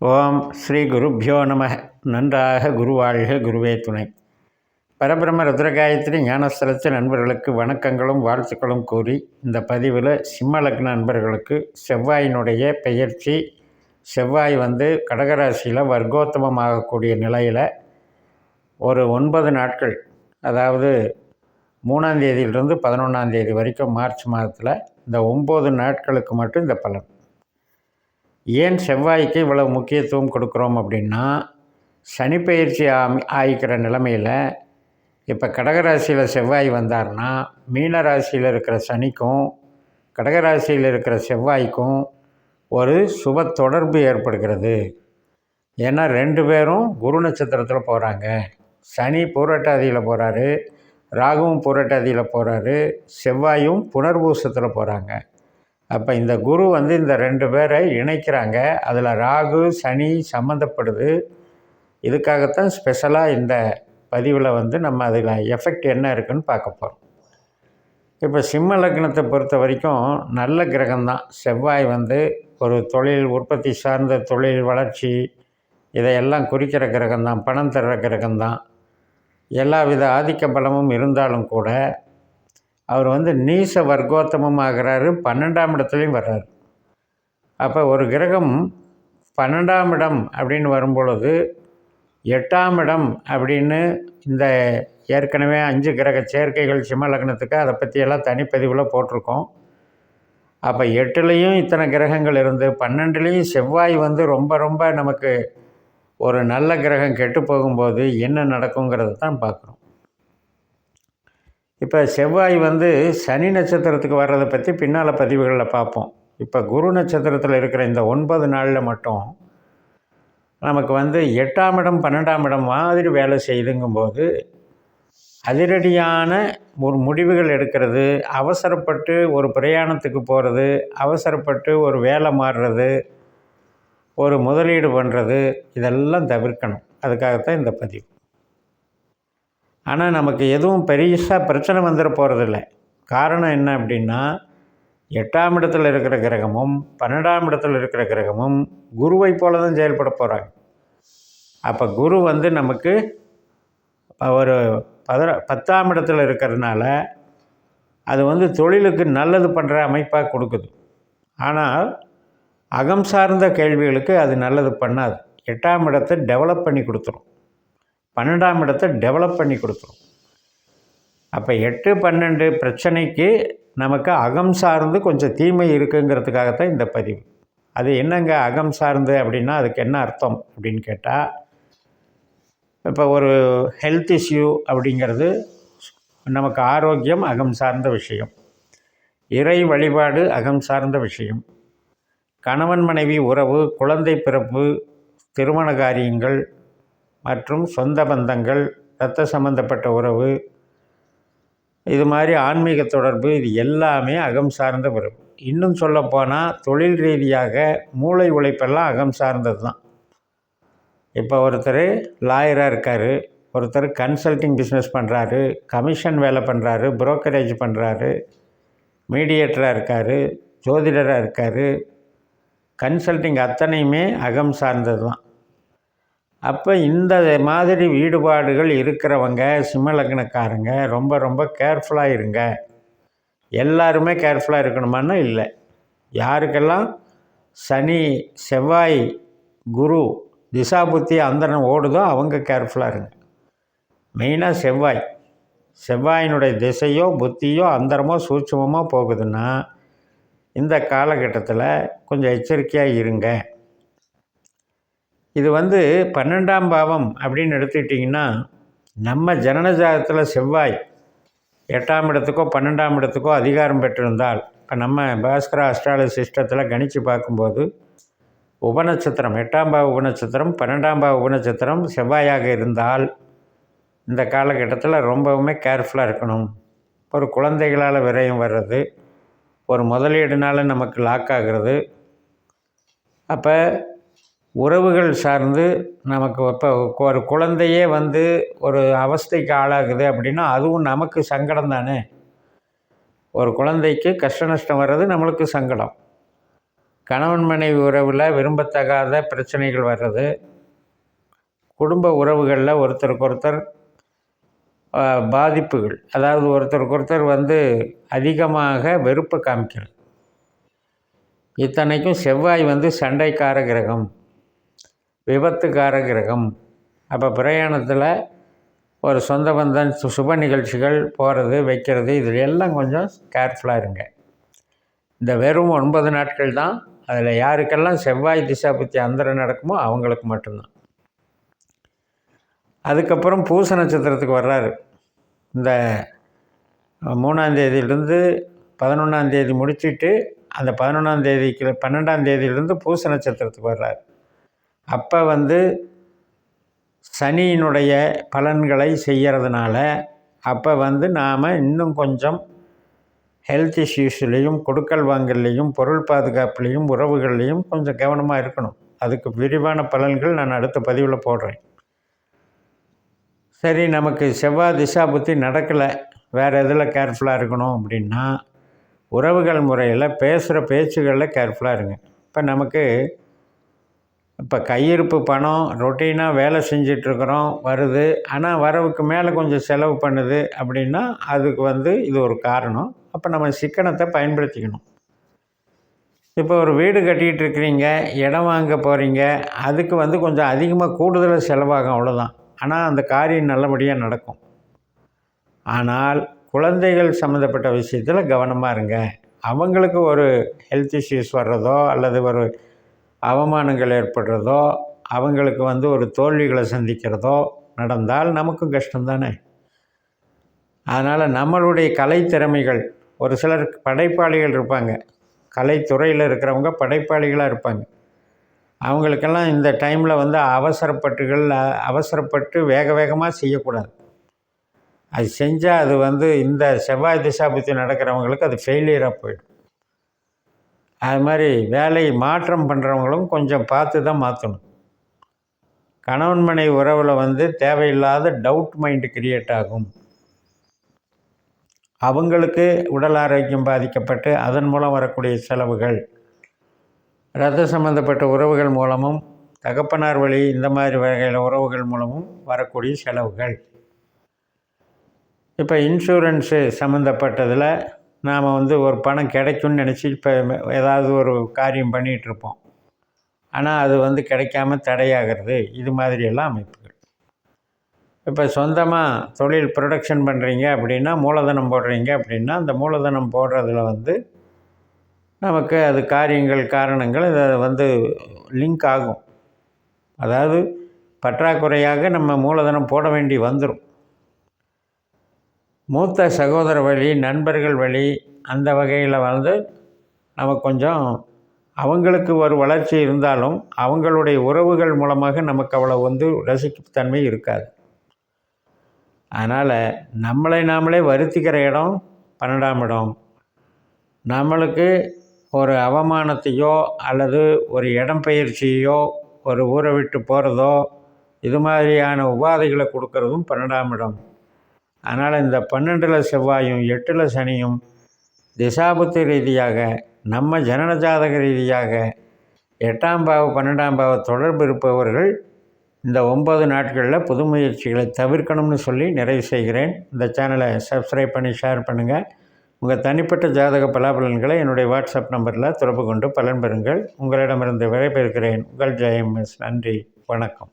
ஓம் ஸ்ரீ குருப்பியோ நம நன்றாக குருவாழ்க குருவே துணை. பரபிரம ருத்ரகாயத்ரி ஞானஸ்தலத்து நண்பர்களுக்கு வணக்கங்களும் வாழ்த்துக்களும் கூறி இந்த பதிவில் சிம்மலக்ன நண்பர்களுக்கு செவ்வாயினுடைய பெயர்ச்சி செவ்வாய் வந்து கடகராசியில் வர்க்கோத்தமமாகக்கூடிய நிலையில் ஒரு ஒன்பது நாட்கள் அதாவது மூணாந்தேதியிலிருந்து பதினொன்றாந்தேதி வரைக்கும் மார்ச் மாதத்தில் இந்த ஒம்பது நாட்களுக்கு மட்டும் இந்த பலன். ஏன் செவ்வாய்க்கு இவ்வளவு முக்கியத்துவம் கொடுக்குறோம் அப்படின்னா சனிப்பெயர்ச்சி ஆமி ஆயிக்கிற நிலமையில் இப்போ கடகராசியில் செவ்வாய் வந்தார்னா மீன ராசியில் இருக்கிற சனிக்கும் கடகராசியில் இருக்கிற செவ்வாய்க்கும் ஒரு சுப தொடர்பு ஏற்படுகிறது. ஏன்னா ரெண்டு பேரும் குரு நட்சத்திரத்தில் போகிறாங்க சனி பூரட்டாதியில் போகிறாரு ராகுவும் பூரட்டாதியில் போகிறாரு செவ்வாயும் புனர்பூசத்தில் போகிறாங்க அப்போ இந்த குரு வந்து இந்த ரெண்டு பேரை இணைக்கிறாங்க. அதில் ராகு சனி சம்மந்தப்படுது இதுக்காகத்தான் ஸ்பெஷலாக இந்த பதிவில் வந்து நம்ம அதில் எஃபெக்ட் என்ன இருக்குன்னு பார்க்க போகிறோம் இப்போ சிம்ம லக்னத்தை பொறுத்த வரைக்கும் நல்ல கிரகம்தான். செவ்வாய் வந்து ஒரு தொழில் உற்பத்தி சார்ந்த தொழில் வளர்ச்சி இதையெல்லாம் குறிக்கிற கிரகம்தான். பணம் தர்ற கிரகம்தான். எல்லா வித ஆதிக்க பலமும் இருந்தாலும் கூட அவர் வந்து நீச வர்க்கோத்தமம் ஆகிறாரு பன்னெண்டாம் இடத்துலையும் வர்றாரு. அப்போ ஒரு கிரகம் பன்னெண்டாம் இடம் அப்படின்னு வரும்பொழுது எட்டாம் இடம் அப்படின்னு இந்த ஏற்கனவே அஞ்சு கிரக சேர்க்கைகள் சிம்மலக்னத்துக்கு அதை பற்றியெல்லாம் தனிப்பதிவில் போட்டிருக்கோம். அப்போ எட்டுலேயும் இத்தனை கிரகங்கள் இருந்து பன்னெண்டுலேயும் செவ்வாய் வந்து ரொம்ப ரொம்ப நமக்கு ஒரு நல்ல கிரகம் கெட்டு போகும்போது என்ன நடக்குங்கிறத தான் பார்க்குறோம். இப்போ செவ்வாய் வந்து சனி நட்சத்திரத்துக்கு வர்றதை பற்றி பின்னால் பதிவுகளில் பார்ப்போம். இப்போ குரு நட்சத்திரத்தில் இருக்கிற இந்த ஒன்பது நாளில் மட்டும் நமக்கு வந்து எட்டாம் இடம் பன்னெண்டாம் இடம் மாதிரி வேலை செய்துங்கும்போது அதிரடியான ஒரு முடிவுகள் எடுக்கிறது அவசரப்பட்டு ஒரு பிரயாணத்துக்கு போகிறது அவசரப்பட்டு ஒரு வேலை மாறுறது ஒரு முதலீடு பண்ணுறது இதெல்லாம் தவிர்க்கணும். அதுக்காகத்தான் இந்த பதிவு. ஆனால் நமக்கு எதுவும் பெருசாக பிரச்சனை வந்துட போகிறதில்ல காரணம் என்ன அப்படின்னா எட்டாம் இடத்துல இருக்கிற கிரகமும் பன்னெண்டாம் இடத்துல இருக்கிற கிரகமும் குருவை போல தான் செயல்பட போகிறாங்க அப்போ குரு வந்து நமக்கு ஒரு பதின பத்தாம் இடத்துல இருக்கிறதுனால அது வந்து தொழிலுக்கு நல்லது பண்ணுற அமைப்பாக கொடுக்குது. ஆனால் அகம் சார்ந்த கேள்விகளுக்கு அது நல்லது பண்ணாது. எட்டாம் இடத்தை டெவலப் பண்ணி கொடுத்துரும். பன்னெண்டாம் இடத்தை டெவலப் பண்ணி கொடுத்துரும் அப்போ எட்டு பன்னெண்டு பிரச்சனைக்கு நமக்கு அகம் சார்ந்து கொஞ்சம் தீமை இருக்குங்கிறதுக்காகத்தான் இந்த பதிவு. அது என்னங்க அகம் சார்ந்து அப்படின்னா அதுக்கு என்ன அர்த்தம் அப்படின்னு கேட்டால் இப்போ ஒரு ஹெல்த் இஷ்யூ அப்படிங்கிறது நமக்கு ஆரோக்கியம் அகம் சார்ந்த விஷயம். இறை வழிபாடு அகம் சார்ந்த விஷயம். கணவன் மனைவி உறவு குழந்தை பிறப்பு திருமண காரியங்கள் மற்றும் சொந்த பந்தங்கள் இரத்த சம்பந்தப்பட்ட உறவு இது மாதிரி ஆன்மீக தொடர்பு இது எல்லாமே அகம் சார்ந்த உறவு இன்னும் சொல்லப்போனால் தொழில் ரீதியாக மூளை உழைப்பெல்லாம் அகம் சார்ந்தது தான். இப்போ ஒருத்தர் லாயராக இருக்கார் ஒருத்தர் கன்சல்டிங் பிஸ்னஸ் பண்ணுறாரு கமிஷன் வேலை பண்ணுறாரு புரோக்கரேஜ் பண்ணுறாரு மீடியேட்டராக இருக்கார் ஜோதிடராக இருக்கார் கன்சல்டிங் அத்தனையுமே அகம் சார்ந்தது தான். அப்போ இந்த மாதிரி ஈடுபாடுகள் இருக்கிறவங்க சிம்மலக்னக்காரங்க ரொம்ப ரொம்ப கேர்ஃபுல்லாக இருங்க. எல்லாருமே கேர்ஃபுல்லாக இருக்கணுமான்னா இல்லை. யாருக்கெல்லாம்? சனி செவ்வாய் குரு திசா புத்தி அந்தரம் ஓடுதோ அவங்க கேர்ஃபுல்லாக இருங்க. மெயினாக செவ்வாய். செவ்வாயினுடைய திசையோ புத்தியோ அந்தரமோ சூட்சமோ போகுதுன்னா இந்த காலகட்டத்தில் கொஞ்சம் எச்சரிக்கையாக இருங்க. இது வந்து பன்னெண்டாம் பாவம் அப்படின்னு எடுத்துக்கிட்டிங்கன்னா நம்ம ஜனனஜாதத்தில் செவ்வாய் எட்டாம் இடத்துக்கோ பன்னெண்டாம் இடத்துக்கோ அதிகாரம் பெற்றிருந்தால் இப்போ நம்ம பாஸ்கரா அஸ்ட்ராலஜி சிஸ்டத்தில் கணித்து பார்க்கும்போது உபநட்சத்திரம் எட்டாம் பாவ உபநட்சத்திரம் பன்னெண்டாம் பாவ உபநட்சத்திரம் செவ்வாயாக இருந்தால் இந்த காலகட்டத்தில் ரொம்பவுமே கேர்ஃபுல்லாக இருக்கணும். ஒரு குழந்தைகளால் விரயம் வர்றது ஒரு முதலீடுனால நமக்கு லாக் ஆகிறது. அப்போ உறவுகள் சார்ந்து நமக்கு இப்போ ஒரு குழந்தையே வந்து ஒரு அவஸ்தைக்கு ஆளாகுது அப்படின்னா அதுவும் நமக்கு சங்கடம் தானே? ஒரு குழந்தைக்கு கஷ்ட நஷ்டம் வர்றது நம்மளுக்கு சங்கடம். கணவன் மனைவி உறவில் விரும்பத்தகாத பிரச்சனைகள் வர்றது. குடும்ப உறவுகளில் ஒருத்தருக்கு ஒருத்தர் பாதிப்புகள். அதாவது ஒருத்தருக்கு ஒருத்தர் வந்து அதிகமாக வெறுப்பை காமிக்கிறது. இத்தனைக்கும் செவ்வாய் வந்து சண்டைக்கார கிரகம். விபத்துக்கார கிரகம் அப்போ பிரயாணத்தில் ஒரு சொந்த பந்தன் சுப நிகழ்ச்சிகள் போகிறது வைக்கிறது இதில் எல்லாம் கொஞ்சம் கேர்ஃபுல்லாக இருங்க. இந்த வெறும் ஒன்பது நாட்கள் தான் அதில் யாருக்கெல்லாம் செவ்வாய் திசா பற்றி அந்தரம் நடக்குமோ அவங்களுக்கு மட்டும்தான். அதுக்கப்புறம் பூச நட்சத்திரத்துக்கு வர்றாரு. இந்த மூணாந்தேதியிலேருந்து பதினொன்றாந்தேதி முடிச்சுட்டு அந்த பதினொன்றாந்தேதிக்கு பன்னெண்டாம் தேதியிலிருந்து பூச நட்சத்திரத்துக்கு வர்றாரு. அப்போ வந்து சனியினுடைய பலன்களை செய்கிறதுனால அப்போ வந்து நாம் இன்னும் கொஞ்சம் ஹெல்த் இஷ்யூஸ்லேயும் கொடுக்கல் வாங்கல்லையும் பொருள் பாதுகாப்புலேயும் உறவுகள்லேயும் கொஞ்சம் கவனமாக இருக்கணும். அதுக்கு விரிவான பலன்கள் நான் அடுத்த பதிவில் போடுறேன். சரி நமக்கு செவ்வாய் திசா புத்தி நடக்கலை. வேறு எதில் கேர்ஃபுல்லாக இருக்கணும் அப்படின்னா உறவுகள் முறையில் பேசுகிற பேச்சுகளில் கேர்ஃபுல்லாக இருங்க. இப்போ நமக்கு இப்போ கையிருப்பு பணம் ரொட்டீனாக வேலை செஞ்சிட்ருக்குறோம் வருது. ஆனால் வரவுக்கு மேலே கொஞ்சம் செலவு பண்ணுது அப்படின்னா அதுக்கு வந்து இது ஒரு காரணம். அப்போ நம்ம சிக்கனத்தை பயன்படுத்திக்கணும். இப்போ ஒரு வீடு கட்டிகிட்டு இருக்கிறீங்க இடம் வாங்க போகிறீங்க அதுக்கு வந்து கொஞ்சம் அதிகமாக கூடுதலாக செலவாகும் அவ்வளோதான். ஆனால் அந்த காரியம் நல்லபடியாக நடக்கும். ஆனால் குழந்தைகள் சம்மந்தப்பட்ட விஷயத்தில் கவனமாக இருங்க. அவங்களுக்கு ஒரு ஹெல்த் இஷ்யூஸ் வர்றதோ அல்லது ஒரு அவமானங்கள் ஏற்படுறதோ அவங்களுக்கு வந்து ஒரு தோல்விகளை சந்திக்கிறதோ நடந்தால் நமக்கும் கஷ்டம் தானே அதனால் நம்மளுடைய கலைத்திறமைகள் ஒரு சிலர் படைப்பாளிகள் இருப்பாங்க. கலைத்துறையில் இருக்கிறவங்க படைப்பாளிகளாக இருப்பாங்க. அவங்களுக்கெல்லாம் இந்த டைமில் வந்து அவசரப்பட்டுகள் அவசரப்பட்டு வேக வேகமாக செய்யக்கூடாது. அது செஞ்சால் அது வந்து இந்த செவ்வாய் திசாபுத்தி நடக்கிறவங்களுக்கு அது ஃபெயிலியராக போயிடும். அது மாதிரி வேலை மாற்றம் பண்ணுறவங்களும் கொஞ்சம் பார்த்து தான் மாற்றணும் கணவன் மனைவி உறவில் வந்து தேவையில்லாத டவுட் மைண்டு கிரியேட் ஆகும். அவங்களுக்கு உடல் ஆரோக்கியம் பாதிக்கப்பட்டு அதன் மூலம் வரக்கூடிய செலவுகள் ரத்த சம்பந்தப்பட்ட உறவுகள் மூலமும் தகப்பனார் வழி இந்த மாதிரி வகையில் உறவுகள் மூலமும் வரக்கூடிய செலவுகள். இப்போ இன்சூரன்ஸு சம்மந்தப்பட்டதில் நாம் வந்து ஒரு பணம் கிடைக்கும்னு நினச்சி இப்போ ஏதாவது ஒரு காரியம் பண்ணிகிட்ருப்போம். ஆனால் அது வந்து கிடைக்காம தடையாகிறது. இது மாதிரியெல்லாம் அமைப்புகள். இப்போ சொந்தமாக தொழில் ப்ரொடக்ஷன் பண்ணுறீங்க அப்படின்னா மூலதனம் போடுறீங்க அப்படின்னா அந்த மூலதனம் போடுறதுல வந்து நமக்கு அது காரியங்கள் காரணங்கள் இதை வந்து லிங்க் ஆகும். அதாவது பற்றாக்குறையாக நம்ம மூலதனம் போட வேண்டி வந்துடும் மூத்த சகோதர வழி நண்பர்கள் வழி அந்த வகையில் வந்து நமக்கு கொஞ்சம் அவங்களுக்கு ஒரு வளர்ச்சி இருந்தாலும் அவங்களுடைய உறவுகள் மூலமாக நமக்கு அவ்வளோ வந்து ரசிப்புத்தன்மை இருக்காது. அதனால் நம்மளை நாமளே வருத்திக்கிற இடம் பன்னெண்டாம் இடம். நம்மளுக்கு ஒரு அவமானத்தையோ அல்லது ஒரு இடம்பெயர்ச்சியோ ஒரு ஊரை விட்டு போகிறதோ இது மாதிரியான உபாதைகளை கொடுக்கறதும் பன்னெண்டாம் இடம். அதனால் இந்த பன்னெண்டில் செவ்வாயும் எட்டில் சனியும் திசாபுத்து ரீதியாக நம்ம ஜனன ஜாதக ரீதியாக எட்டாம் பாவ பன்னெண்டாம் பாவ தொடர்பு இருப்பவர்கள் இந்த ஒன்பது நாட்களில் புது முயற்சிகளை தவிர்க்கணும்னு சொல்லி நிறைவு செய்கிறேன். இந்த சேனலை சப்ஸ்கிரைப் பண்ணி ஷேர் பண்ணுங்கள் உங்கள் தனிப்பட்ட ஜாதக பலாபலன்களை என்னுடைய வாட்ஸ்அப் நம்பரில் தொடர்பு கொண்டு பலன் பெறுங்கள். உங்களிடமிருந்து விடைபெறுகிறேன். உங்கள் ஜெயம் எஸ் நன்றி. வணக்கம்.